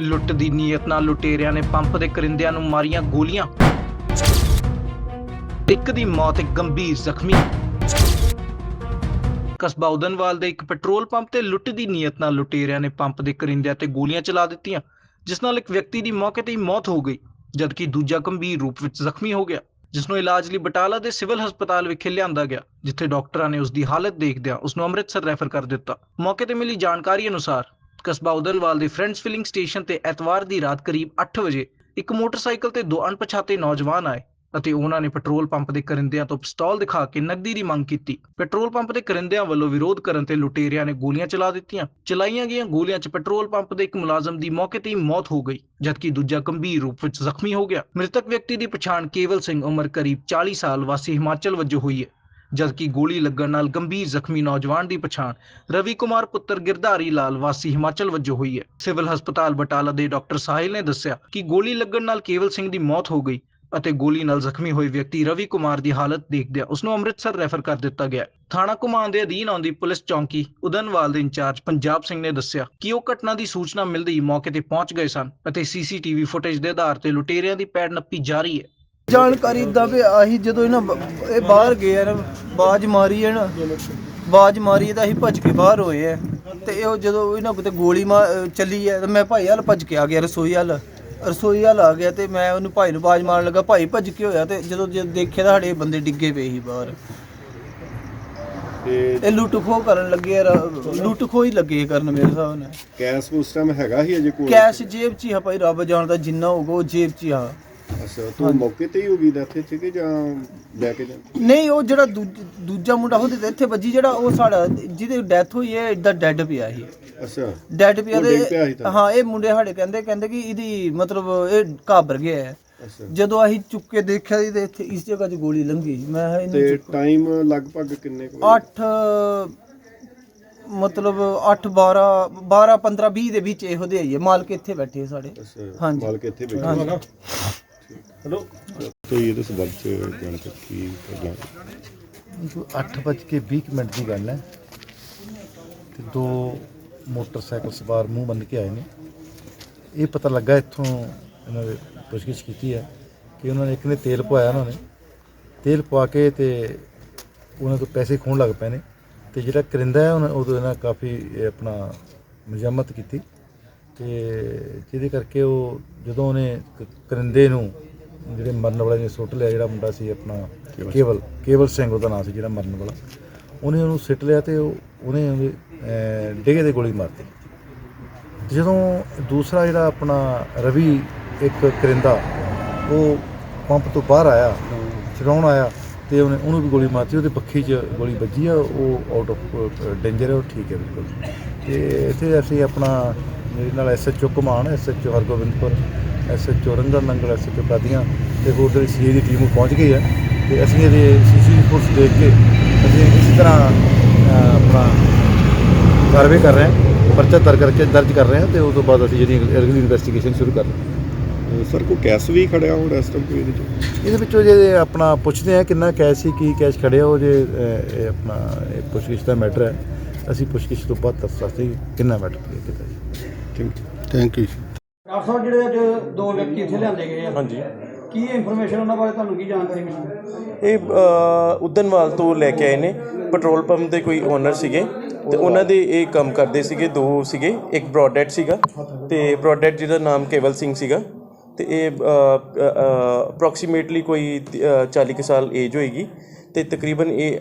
ਲੁੱਟ ਦੀ ਨੀਅਤ ਨਾਲ ਲੁਟੇਰਿਆਂ ਨੇ ਪੰਪ ਦੇ ਕਰਿੰਦਿਆਂ ਨੂੰ ਮਾਰੀਆਂ ਗੋਲੀਆਂ। ਇੱਕ ਦੀ ਮੌਤ ਗੰਭੀਰ ਜ਼ਖਮੀ। ਕਸਬਾ ਉਦਨਵਾਲ ਦੇ ਇੱਕ ਪੈਟਰੋਲ ਪੰਪ ਤੇ ਲੁੱਟ ਦੀ ਨੀਅਤ ਨਾਲ ਲੁਟੇਰਿਆਂ ਨੇ ਪੰਪ ਦੇ ਕਰਿੰਦਿਆਂ ਤੇ ਗੋਲੀਆਂ ਚਲਾ ਦਿੱਤੀਆਂ, ਜਿਸ ਨਾਲ ਇੱਕ ਵਿਅਕਤੀ ਦੀ ਮੌਕੇ ਤੇ ਹੀ ਮੌਤ ਹੋ ਗਈ, ਜਦਕਿ ਦੂਜਾ ਗੰਭੀਰ ਰੂਪ ਵਿੱਚ ਜ਼ਖਮੀ ਹੋ ਗਿਆ, ਜਿਸ ਨੂੰ ਇਲਾਜ ਲਈ ਬਟਾਲਾ ਦੇ ਸਿਵਲ ਹਸਪਤਾਲ ਵਿਖੇ ਲਿਆਂਦਾ ਗਿਆ, ਜਿੱਥੇ ਡਾਕਟਰਾਂ ਨੇ ਉਸ ਦੀ ਹਾਲਤ ਦੇਖਦਿਆਂ ਉਸ ਨੂੰ ਅੰਮ੍ਰਿਤਸਰ ਰੈਫਰ ਕਰ ਦਿੱਤਾ। ਮੌਕੇ ਤੇ ਮਿਲੀ ਜਾਣਕਾਰੀ ਅਨੁਸਾਰ ਕਸਬਾ ਉਦਨਵਾਲ ਦੇ ਫਰੈਂਡਸ ਫਿਲਿੰਗ ਸਟੇਸ਼ਨ ਤੇ ਐਤਵਾਰ ਦੀ ਰਾਤ ਕਰੀਬ 8 ਵਜੇ ਇੱਕ ਮੋਟਰਸਾਈਕਲ ਤੇ ਦੋ ਅਣਪਛਾਤੇ ਨੌਜਵਾਨ ਆਏ ਅਤੇ ਉਹਨਾਂ ਨੇ ਪੈਟਰੋਲ ਪੰਪ ਦੇ ਕਰਿੰਦਿਆਂ ਤੋਂ ਪਿਸਤੌਲ ਦਿਖਾ ਕੇ ਨਕਦੀ ਦੀ ਮੰਗ ਕੀਤੀ। ਪੈਟਰੋਲ ਪੰਪ ਦੇ ਕਰਿੰਦਿਆਂ ਵੱਲੋਂ ਵਿਰੋਧ ਕਰਨ ਤੇ ਲੁਟੇਰਿਆਂ ਨੇ ਗੋਲੀਆਂ ਚਲਾ ਦਿੱਤੀਆਂ। ਚਲਾਈਆਂ ਗਈਆਂ ਗੋਲੀਆਂ 'ਚ ਪੈਟਰੋਲ ਪੰਪ ਦੇ ਇੱਕ ਮੁਲਾਜ਼ਮ ਦੀ ਮੌਕੇ ਤੇ ਹੀ ਮੌਤ ਹੋ ਗਈ, ਜਦਕਿ ਦੂਜਾ ਗੰਭੀਰ ਰੂਪ ਵਿੱਚ ਜ਼ਖਮੀ ਹੋ ਗਿਆ। ਮ੍ਰਿਤਕ ਵਿਅਕਤੀ ਦੀ ਪਛਾਣ ਕੇਵਲ ਸਿੰਘ ਉਮਰ ਕਰੀਬ 40 ਸਾਲ ਵਾਸੀ ਹਿਮਾਚਲ ਵਜੋਂ ਹੋਈ ਹੈ। ਜਦਕਿ ਗੋਲੀ ਲੱਗਣ ਨਾਲ ਗੰਭੀਰ ਜ਼ਖਮੀ ਨੌਜਵਾਨ ਦੀ ਪਛਾਣ ਰਵੀ ਕੁਮਾਰ ਪੁੱਤਰ ਗਿਰਧਾਰੀ ਲਾਲ ਵਾਸੀ ਹਿਮਾਚਲ ਵਜੋਂ ਹੋਈ ਹੈ। ਸਿਵਲ ਹਸਪਤਾਲ ਬਟਾਲਾ ਦੇ ਡਾਕਟਰ ਸਾਹਿਲ ਨੇ ਦੱਸਿਆ ਕਿ ਗੋਲੀ ਲੱਗਣ ਨਾਲ ਕੇਵਲ ਸਿੰਘ ਦੀ ਮੌਤ ਹੋ ਗਈ ਅਤੇ ਗੋਲੀ ਨਾਲ ਜ਼ਖਮੀ ਹੋਏ ਵਿਅਕਤੀ ਰਵੀ ਕੁਮਾਰ ਦੀ ਹਾਲਤ ਦੇਖਦਿਆਂ ਉਸ ਨੂੰ ਅੰਮ੍ਰਿਤਸਰ ਰੈਫਰ ਕਰ ਦਿੱਤਾ ਗਿਆ। ਥਾਣਾ ਕੁਮਾਨ ਦੇ ਅਧੀਨ ਆਉਂਦੀ ਪੁਲਿਸ ਚੌਂਕੀ ਉਦਨਵਾਲ ਦੇ ਇੰਚਾਰਜ ਪੰਜਾਬ ਸਿੰਘ ਨੇ ਦੱਸਿਆ ਕਿ ਉਹ ਘਟਨਾ ਦੀ ਸੂਚਨਾ ਮਿਲਦੇ ਹੀ ਮੌਕੇ ਤੇ ਪਹੁੰਚ ਗਏ ਸਨ ਅਤੇ ਸੀਸੀਟੀਵੀ ਫੁਟੇਜ ਦੇ ਆਧਾਰ ਤੇ ਲੁਟੇਰਿਆਂ ਦੀ ਪੈੜ ਨੱਪੀ ਜਾ ਰਹੀ ਹੈ। ਜਾਣਕਾਰੀ ਇਦਾਂ ਵੀ ਆਹੀ ਜਦੋਂ ਇਹਨਾਂ ਬ- ਇਹ ਬਾਹਰ ਗਏ ਆ ਨਾ ਬਾਜ ਮਾਰੀ ਹੈ ਨਾ ਬਾਜ ਮਾਰੀ ਹੈ ਤਾਂ ਅਸੀਂ ਭੱਜ ਕੇ ਬਾਹਰ ਹੋਏ ਆ। ਤੇ ਉਹ ਜਦੋਂ ਇਹਨਾਂ ਤੇ ਗੋਲੀ ਮਾ- ਅਹ ਚੱਲੀ ਹੈ ਤਾਂ ਮੈਂ ਭਾਈ ਹਲ ਭੱਜ ਕੇ ਆ ਗਿਆ ਰਸੋਈ ਹਲ ਰਸੋਈ ਹਲ ਆ ਗਿਆ ਤੇ ਮੈਂ ਉਹਨੂੰ ਭਾਈ ਨੂੰ ਬਾਜ ਮਾਰਨ ਲੱਗਾ ਭਾਈ ਭੱਜ ਕੇ ਹੋਇਆ ਤੇ ਜਦੋਂ ਜਦ ਦੇਖਿਆ ਤਾਂ ਸਾਡੇ ਬੰਦੇ ਡਿੱਗੇ ਪਏ ਸੀ ਬਾਹਰ। ਤੇ ਇਹ ਲੁੱਟ ਖੋਹ ਕਰਨ ਲੱਗੇ ਆ ਰ- ਲੁੱਟ ਖੋਹ ਹੀ ਲੱਗੇ ਕਰਨ ਮੇਰੇ ਹਿਸਾਬ ਨਾਲ। ਕੈਸ਼ ਉਸ ਟਾਈਮ ਹੈਗਾ ਹੀ ਅਜੇ ਕੋਲ ਕੈਸ਼ ਜੇਬ 'ਚ ਹੀ ਆ ਭਾਈ ਰੱਬ ਜਾਣਦਾ ਜਿੰਨਾ ਹੋਊਗਾ ਉਹ ਜੇਬ 'ਚ ਹੀ ਆ। ਅੱਛਾ ਤੂੰ ਮੌਕੇ ਤੇ ਹੀ ਹੋ ਗਈ ਡੈਥ ਇੱਥੇ ਕਿ ਜਾਂ ਲੈ ਕੇ ਜਾ ਨਹੀਂ ਉਹ ਜਿਹੜਾ ਦੂਜ- ਦੂਜਾ ਮੁੰਡਾ ਉਹਦੇ ਤੇ ਇੱਥੇ ਵੱਜੀ ਜਿਹੜਾ ਉਹ ਸਾਡਾ ਜਿਹਦੀ ਡੈਥ ਹੋਈ ਹੈ ਇਦਾਂ ਡੈੱਡ ਪਿਆ ਸੀ। ਅੱਛਾ। ਡੈੱਡ ਪਿਆ ਉਹ ਡਿੱਗ ਪਿਆ ਸੀ ਤੇ? ਤਾਂ। ਹਾਂ ਇਹ ਮੁੰਡੇ ਸਾਡੇ ਕਹਿੰਦੇ ਕਹਿੰਦੇ ਕਿ ਇਹਦੀ ਮਤਲਬ ਇਹ ਘਾਬਰ ਗਿਆ ਹੈ। ਅੱਛਾ। ਜਦੋਂ ਅਸੀਂ ਚੁੱਕ ਕੇ ਦੇਖਿਆ ਸੀ ਤੇ ਇੱਥੇ ਇਸ ਜਗ੍ਹਾ 'ਚ ਗੋਲੀ ਲੰਘੀ ਮੈਂ ਕਿਹਾ ਤੇ ਇਹਨੂੰ ਟਾਈਮ ਲਗਭਗ ਕਿੰਨੇ ਕੁ 8 ਮਤਲਬ 8 12 12 15 20 ਦੇ ਵਿੱਚ ਇਹੋ ਦੇ ਆਈਏ ਮਾਲਕ ਇੱਥੇ ਬੈਠੇ ਸਾਡੇ। ਅੱਛਾ ਹਾਂਜੀ। ਮਾਲਕ ਇੱਥੇ ਬੈਠੇ। ਹਾਂਜੀ। ਹੈਲੋ। ਤੇ ਇਹਦੇ ਸੰਬੰਧ ਚ ਜਾਣਕਾਰੀ ਕੀ ਕਰਨਾ? ਅੱਠ ਵੱਜ ਕੇ 20 ਕੁ ਮਿੰਟ ਦੀ ਗੱਲ ਹੈ। ਤੇ ਦੋ ਮੋਟਰਸਾਈਕਲ ਸਵਾਰ ਮੂੰਹ ਬੰਨ ਕੇ ਆਏ ਨੇ। ਇਹ ਪਤਾ ਲੱਗਾ ਇੱਥੋਂ ਇਹਨਾਂ ਦੇ ਪੁੱਛਗਿੱਛ ਕੀਤੀ ਹੈ ਕਿ ਉਹਨਾਂ ਨੇ ਇੱਕ ਨੇ ਤੇਲ ਪਵਾਇਆ ਉਹਨਾਂ। ਨੇ ਤੇਲ ਪਵਾ ਕੇ ਤੇ ਉਹਨਾਂ ਤੋਂ ਪੈਸੇ ਖੋਣ ਲੱਗ ਪਏ ਨੇ। ਤੇ ਜਿਹੜਾ ਕਰਿੰਦਾ ਹੈ ਉਹਨਾਂ ਉਹਦੇ ਨਾਲ ਕਾਫੀ ਆਪਣਾ ਮਜ਼ਮਤ ਕੀਤੀ। ਤੇ ਜਿਹਦੇ ਕਰਕੇ ਉਹ ਜਦੋਂ ਉਹਨੇ ਕਰਿੰਦੇ ਨੂੰ ਜਿਹੜੇ ਮਰਨ ਵਾਲੇ ਨੇ ਸੁੱਟ ਲਿਆ ਜਿਹੜਾ ਮੁੰਡਾ ਸੀ ਆਪਣਾ ਕੇਵਲ ਕੇਵਲ ਸਿੰਘ ਉਹਦਾ ਨਾਮ ਸੀ ਜਿਹੜਾ ਮਰਨ ਵਾਲਾ। ਉਹਨੇ ਉਹਨੂੰ ਸਿੱਟ ਲਿਆ ਤੇ ਉਹਨੇ ਉਹਦੇ ਅਹ, ਡਿੱਗੇ ਤੇ ਗੋਲੀ ਮਾਰਤੀ ਤੇ ਜਦੋਂ ਦੂਸਰਾ ਜਿਹੜਾ ਆਪਣਾ ਰਵੀ ਇੱਕ ਕਰਿੰਦਾ ਉਹ ਪੰਪ ਤੋਂ ਬਾਹਰ ਆਇਆ ਚਲਾਉਣ ਆਇਆ ਤੇ ਉਹਨੇ ਉਹਨੂੰ ਵੀ ਗੋਲੀ ਮਾਰਤੀ ਉਹਦੇ ਪੱਖੀ 'ਚ ਗੋਲੀ ਵੱਜੀ ਆ ਉਹ ਆਊਟ ਆਫ ਡੇਂਜਰ ਹੈ ਉਹ ਠੀਕ ਹੈ ਬਿਲਕੁਲ। ਤੇ ਇੱਥੇ ਅਸੀਂ ਆਪਣਾ ਮੇਰੇ ਨਾਲ SHO ਕੁਮਾਨ SHO Hargobindpur SHO Rangan Nangal SHO Qadian ਤੇ ਹੋਰ ਜਿਹੜੀ ਸੀ ਦੀ ਟੀਮ ਪਹੁੰਚ ਗਈ ਹੈ ਤੇ ਅਸੀਂ ਇਹਦੇ ਸੀਸੀ ਰਿਪੋਰਟਸ ਦੇਖ ਕੇ ਅਸੀਂ ਇਸੇ ਤਰ੍ਹਾਂ ਆਪਣਾ ਕਾਰਵਾਈ ਕਰ ਰਹੇ ਹਾਂ ਪਰਚਾ ਦਰਜ ਕਰਕੇ ਦਰਜ ਕਰ ਰਹੇ ਹਾਂ ਤੇ ਉਸ ਤੋਂ ਬਾਅਦ ਅਸੀਂ ਜਿਹੜੀ ਅਗਲੀ ਇਨਵੈਸਟੀਗੇਸ਼ਨ ਸ਼ੁਰੂ ਕਰ ਰਹੇ ਹਾਂ। ਸਰ ਕੋਈ ਕੈਸ਼ ਵੀ ਖੜਿਆ ਹੁਣ ਇਸ ਟਾਈਮ ਕੋਈ ਇਹਦੇ ਇਹਦੇ ਵਿੱਚੋਂ ਜੇ ਆਪਣਾ ਪੁੱਛਦੇ ਆ ਕਿੰਨਾ ਕੈਸ਼ ਸੀ ਕੀ ਕੈਸ਼ ਖੜਿਆ ਉਹ ਜੇ ਇਹ ਆਪਣਾ ਇਹ ਪੁੱਛਗਿੱਛ ਦਾ ਮੈਟਰ ਹੈ। ਅਸੀਂ ਪੁੱਛਗਿੱਛ ਤੋਂ ਬਾਅਦ ਦੱਸ ਸਕਦੇ ਹਾਂ ਕਿ ਕਿੰਨਾ ਮੈਟਰ ਕੀ ਕੀਤਾ ਜੀ। ਥੈਂਕ ਥੈਂਕ ਯੂ ਡਾਕਟਰ ਸਾਹਿਬ ਜਿਹੜੇ ਅੱਜ ਦੋ ਵਿਅਕਤੀ ਇੱਥੇ ਲਿਆਂਦੇ ਗਏ ਆ। ਹਾਂਜੀ। ਕੀ ਇਨਫੋਰਮੇਸ਼ਨ ਉਹਨਾਂ ਬਾਰੇ ਤੁਹਾਨੂੰ ਕੀ ਜਾਣਕਾਰੀ ਮਿਲੀ? ਇਹ ਉਦਨਵਾਲ ਤੋਂ ਲੈ ਕੇ ਆਏ ਨੇ। ਪੈਟਰੋਲ ਪੰਪ ਦੇ ਕੋਈ ਓਨਰ ਸੀਗੇ ਤੇ ਉਹਨਾਂ ਦੇ ਇਹ ਕੰਮ ਕਰਦੇ ਸੀਗੇ ਦੋ ਸੀਗੇ ਇੱਕ ਬ੍ਰੌਡਹੈਡ ਸੀਗਾ ਤੇ ਬ੍ਰੌਡਹੈਡ ਜਿਹਦਾ ਨਾਮ ਕੇਵਲ ਸਿੰਘ ਸੀਗਾ ਤੇ ਇਹ ਅਪਰੋਕਸੀਮੇਟਲੀ ਕੋਈ ਤ- ਅ, 40 ਕੁ ਸਾਲ ਏਜ ਹੋਏਗੀ ਤੇ ਤਕਰੀਬਨ ਇਹ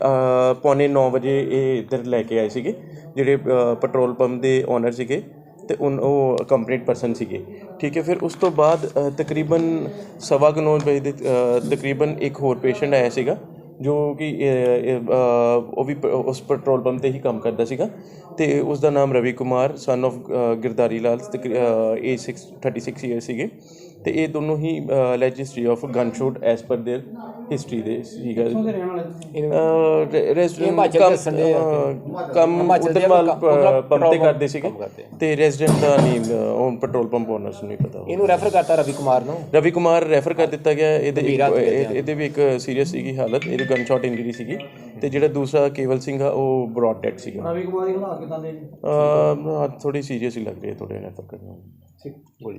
ਪੌਣੇ 9 ਵਜੇ ਇਹ ਇੱਧਰ ਲੈ ਕੇ ਆਏ ਸੀਗੇ ਜਿਹੜੇ ਪੈਟਰੋਲ ਪੰਪ ਦੇ ਓਨਰ ਸੀਗੇ। ਤੇ ਉਨ ਉਹ ਕੰਪਲੀਟ ਪਰਸਨ ਸੀਗੇ। ਠੀਕ ਹੈ, ਫਿਰ ਉਸ ਤੋਂ ਬਾਅਦ ਤਕਰੀਬਨ ਸਵਾ ਕੁ ਨੌ ਵਜੇ ਦੇ ਤਕਰੀਬਨ ਇੱਕ ਹੋਰ ਪੇਸ਼ੈਂਟ ਆਇਆ ਸੀਗਾ, ਜੋ ਕਿ ਉਹ ਵੀ ਉਸ ਪੈਟਰੋਲ ਪੰਪ ਤੇ ਹੀ ਕੰਮ ਕਰਦਾ ਸੀਗਾ। ਤੇ ਉਸ ਦਾ ਨਾਮ Ravi Kumar son of Girdhari Lal age 6 36 year ਸੀਗੇ। ਤੇ ਇਹ ਦੋਨੋਂ ਹੀ ਲੈਜ history of gun shoot as per their history ਦੇ ਸੀਗਾ ਰੈਜ਼ੀਡੈਂਟ ਕੰਮ ਉਦਰਵਾਲ ਪੰਪ ਤੇ ਕਰਦੇ ਸੀਗੇ ਤੇ ਰੈਜ਼ੀਡੈਂਟ ਦਾ ਨਹੀਂ ਅ, ਉਹ ਪੈਟਰੋਲ ਪੰਪ ਓਨਰਸ ਨੂੰ ਨਹੀਂ ਪਤਾ ਇਹਨੂੰ ਰੈਫਰ ਕਰਤਾ ਰਵੀ ਕੁਮਾਰ ਨੂੰ ਰਵੀ ਕੁਮਾਰ ਰੈਫਰ ਕਰ ਦਿੱਤਾ ਗਿਆ ਇਹਦੇ ਇੱਕ- ਇਹ- ਇਹਦੇ ਵੀ ਇੱਕ ਸੀਰੀਅਸ ਸੀਗੀ ਹਾਲਤ ਇਹਦੇ ਗਨ ਸ਼ਾਟ ਇੰਜਰੀ ਸੀਗੀ ਤੇ ਜਿਹੜਾ ਦੂਸਰਾ ਕੇਵਲ ਸਿੰਘ ਆ ਉਹ ਬ੍ਰੌਡ ਡੈਡ ਸੀਗਾ ਰਵੀ ਕੁਮਾਰ ਦੀ ਹਾਲਾਤ ਕਿਦਾਂ ਦੇ ਨੇ ਅ ਥੋੜੀ ਸੀਰੀਅਸ ਹੀ ਲੱਗ ਰਹੀ ਹੈ ਥੋੜੇ ਰੈਫਰ ਕਰਨਾ ਠੀਕ ਗੋਲੀ